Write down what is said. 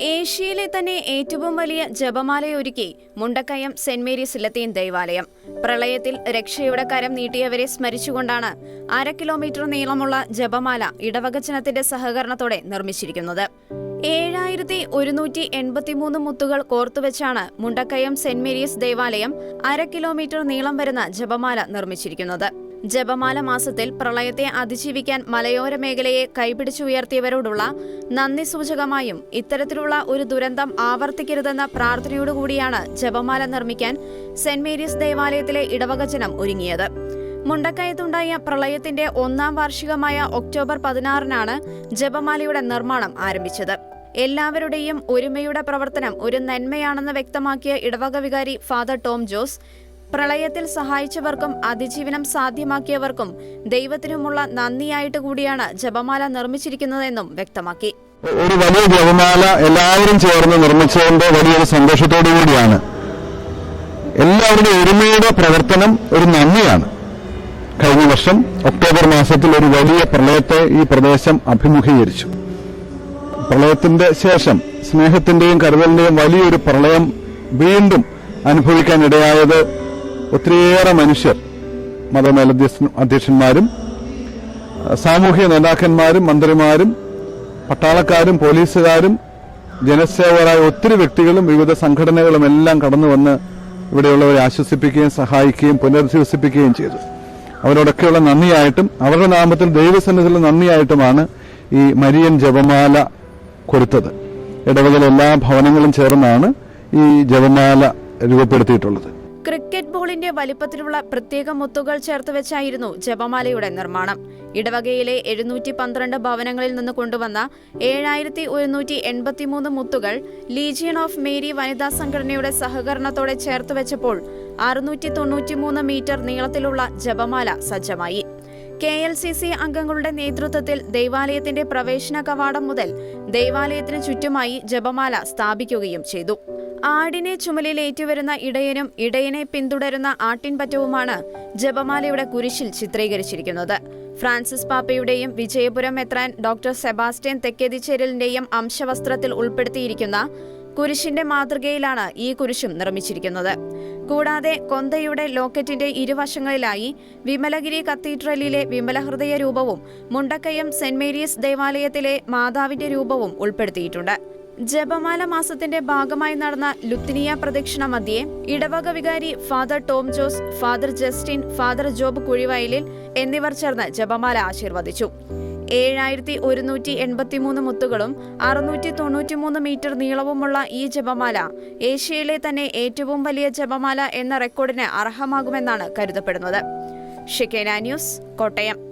ഏഷ്യയിലെ തന്നെ ഏറ്റവും വലിയ ജപമാലയൊരുക്കി മുണ്ടക്കയം സെന്റ് മേരീസ് ലത്തീൻ ദേവാലയം. പ്രളയത്തിൽ രക്ഷയുടെ കരം നീട്ടിയവരെ സ്മരിച്ചുകൊണ്ടാണ് അര കിലോമീറ്റർ നീളമുള്ള ജപമാല ഇടവകജനത്തിന്റെ സഹകരണത്തോടെ നിർമ്മിച്ചിരിക്കുന്നത്. ഏഴായിരത്തി ഒരുന്നൂറ്റി എൺപത്തിമൂന്ന് മുത്തുകൾ കോർത്തുവെച്ചാണ് മുണ്ടക്കയം സെന്റ് മേരീസ് ദേവാലയം അര കിലോമീറ്റർ നീളം വരുന്ന ജപമാല നിർമ്മിച്ചിരിക്കുന്നത്. ജപമാല മാസത്തിൽ പ്രളയത്തെ അതിജീവിക്കാൻ മലയോര മേഖലയെ കൈപിടിച്ചുയർത്തിയവരോടുള്ള നന്ദി സൂചകമായും ഇത്തരത്തിലുള്ള ഒരു ദുരന്തം ആവർത്തിക്കരുതെന്ന പ്രാർത്ഥനയോടുകൂടിയാണ് ജപമാല നിർമ്മിക്കാൻ സെന്റ് മേരീസ് ദേവാലയത്തിലെ ഇടവകജനം ഒരുങ്ങിയത്. മുണ്ടക്കയത്തുണ്ടായ പ്രളയത്തിന്റെ ഒന്നാം വാർഷികമായ ഒക്ടോബർ പതിനാറിനാണ് ജപമാലയുടെ നിർമ്മാണം ആരംഭിച്ചത്. എല്ലാവരുടെയും ഒരുമയുടെ പ്രവർത്തനം ഒരു നന്മയാണെന്ന് വ്യക്തമാക്കിയ ഇടവക വികാരി ഫാദർ ടോം ജോസ് പ്രളയത്തിൽ സഹായിച്ചവർക്കും അതിജീവനം സാധ്യമാക്കിയവർക്കും ദൈവത്തിനുമുള്ള നന്ദിയായിട്ട് കൂടിയാണ് ജപമാല നിർമ്മിച്ചിരിക്കുന്നതെന്നും വ്യക്തമാക്കി. ഒരു വലിയ ജപമാല എല്ലാവരും ചേർന്ന് നിർമ്മിച്ചതിന്റെ വലിയൊരു സന്തോഷത്തോടു കൂടിയാണ്. എല്ലാവരുടെ ഒരുമയുടെ പ്രവർത്തനം ഒരു നന്ദിയാണ്. കഴിഞ്ഞ വർഷം ഒക്ടോബർ മാസത്തിൽ ഒരു വലിയ പ്രളയത്തെ ഈ പ്രദേശം അഭിമുഖീകരിച്ചു. പ്രളയത്തിന്റെ ശേഷം സ്നേഹത്തിന്റെയും കരുതലിന്റെയും വലിയൊരു പ്രളയം വീണ്ടും അനുഭവിക്കാൻ ഇടയായത് ഒത്തിരിയേറെ മനുഷ്യർ മതമേലധ്യസ്ഥ അധ്യക്ഷന്മാരും സാമൂഹ്യ നേതാക്കന്മാരും മന്ത്രിമാരും പട്ടാളക്കാരും പോലീസുകാരും ജനസേവകരായ ഒത്തിരി വ്യക്തികളും വിവിധ സംഘടനകളും എല്ലാം കടന്നു വന്ന് ഇവിടെയുള്ളവരെ ആശ്വസിപ്പിക്കുകയും സഹായിക്കുകയും പുനരധിവസിപ്പിക്കുകയും ചെയ്തു. അവരോടൊക്കെയുള്ള നന്ദിയായിട്ടും അവരുടെ നാമത്തിൽ ദൈവസന്നിധിയിൽ നന്ദിയായിട്ടുമാണ് ഈ മരിയൻ ജപമാല കൊടുത്തത് ഇടവകളിൽ എല്ലാ ഭവനങ്ങളും ചേർന്നാണ് ഈ ജപമാല രൂപപ്പെടുത്തിയിട്ടുള്ളത്. ക്രിക്കറ്റ് ബോളിന്റെ വലിപ്പത്തിലുള്ള പ്രത്യേക മുത്തുകൾ ചേർത്ത് വെച്ചായിരുന്നു ജപമാലയുടെ നിർമ്മാണം. ഇടവകയിലെ എഴുന്നൂറ്റി പന്ത്രണ്ട് ഭവനങ്ങളിൽ നിന്ന് കൊണ്ടുവന്ന ഏഴായിരത്തി ഒരുന്നൂറ്റി എൺപത്തിമൂന്ന് മുത്തുകൾ ലീജിയൻ ഓഫ് മേരി വനിതാ സംഘടനയുടെ സഹകരണത്തോടെ ചേർത്ത് വെച്ചപ്പോൾ അറുന്നൂറ്റി തൊണ്ണൂറ്റിമൂന്ന് മീറ്റർ നീളത്തിലുള്ള ജപമാല സജ്ജമായി. കെ എൽ സി സി അംഗങ്ങളുടെ നേതൃത്വത്തിൽ ദൈവാലയത്തിന്റെ പ്രവേശന കവാടം മുതൽ ദൈവാലയത്തിന് ചുറ്റുമായി ജപമാല സ്ഥാപിക്കുകയും ചെയ്തു. ആടിനെ ചുമലിലേറ്റുവരുന്ന ഇടയനും ഇടയനെ പിന്തുടരുന്ന ആട്ടിൻപറ്റവുമാണ് ജപമാലയുടെ കുരിശിൽ ചിത്രീകരിച്ചിരിക്കുന്നത്. ഫ്രാൻസിസ് പാപ്പയുടെയും വിജയപുരം മെത്രാൻ ഡോക്ടർ സെബാസ്റ്റ്യൻ തെക്കേതിച്ചേരലിന്റെയും അംശവസ്ത്രത്തിൽ ഉൾപ്പെടുത്തിയിരിക്കുന്ന കുരിശിന്റെ മാതൃകയിലാണ് ഈ കുരിശും നിർമ്മിച്ചിരിക്കുന്നത്. കൂടാതെ കൊന്തയുടെ ലോക്കറ്റിന്റെ ഇരുവശങ്ങളിലായി വിമലഗിരി കത്തീഡ്രലിലെ വിമലഹൃദയ രൂപവും മുണ്ടക്കയം സെന്റ് മേരീസ് ദേവാലയത്തിലെ മാതാവിന്റെ രൂപവും ഉൾപ്പെടുത്തിയിട്ടുണ്ട്. ജപമാല മാസത്തിന്റെ ഭാഗമായി നടന്ന ലുത്തിനിയ പ്രദക്ഷിണ മധ്യേ ഇടവക വികാരി father Tom Jose father Justin father Job Kuzhivayalil എന്നിവർ ചേർന്ന് ജപമാല ആശീർവദിച്ചു. ഏഴായിരത്തി ഒരുന്നൂറ്റി എൺപത്തിമൂന്ന് മുത്തുകളും അറുന്നൂറ്റി തൊണ്ണൂറ്റിമൂന്ന് മീറ്റർ നീളവുമുള്ള ഈ ജപമാല ഏഷ്യയിലെ തന്നെ ഏറ്റവും വലിയ ജപമാല എന്ന റെക്കോർഡിന് അർഹമാകുമെന്നാണ് കരുതപ്പെടുന്നത്. ഷിക്കേന ന്യൂസ് കോട്ടയം.